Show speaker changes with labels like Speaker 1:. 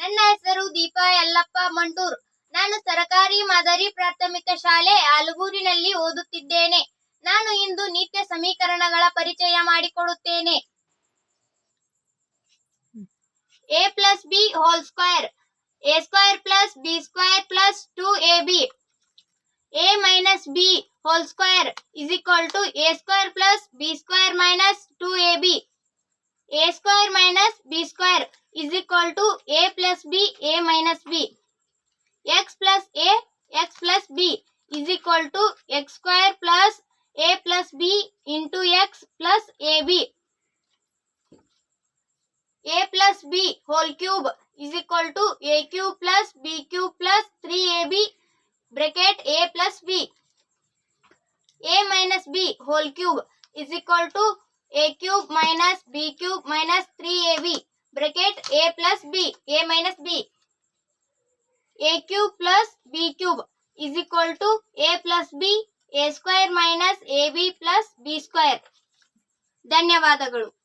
Speaker 1: ನನ್ನ ಹೆಸರು ದೀಪಾ ಯಲ್ಲಪ್ಪ ಮಂಟೂರ್ ನಾನು ಸರಕಾರಿ ಮಾದರಿ ಪ್ರಾಥಮಿಕ ಶಾಲೆ ಆಲಗೂರಿನಲ್ಲಿ ಓದುತ್ತಿದ್ದೇನೆ. ನಾನು ಇಂದು ನಿತ್ಯ ಸಮೀಕರಣಗಳ ಪರಿಚಯ ಮಾಡಿಕೊಡುತ್ತೇನೆ a plus b whole square, a square plus b square plus two a b, a minus b whole square is equal to a square plus b square minus two a b. A square minus b square is equal to a plus b a minus b x plus a x plus b is equal to x square plus a plus b into x plus a b a plus b whole cube is equal to a cube plus b cube plus three a b bracket a plus b a minus b whole cube is equal to is equal to a cube minus b cube minus 3ab bracket a plus b a minus b a cube plus b cube is equal to a plus b a square minus ab plus b square ಧನ್ಯವಾದಗಳು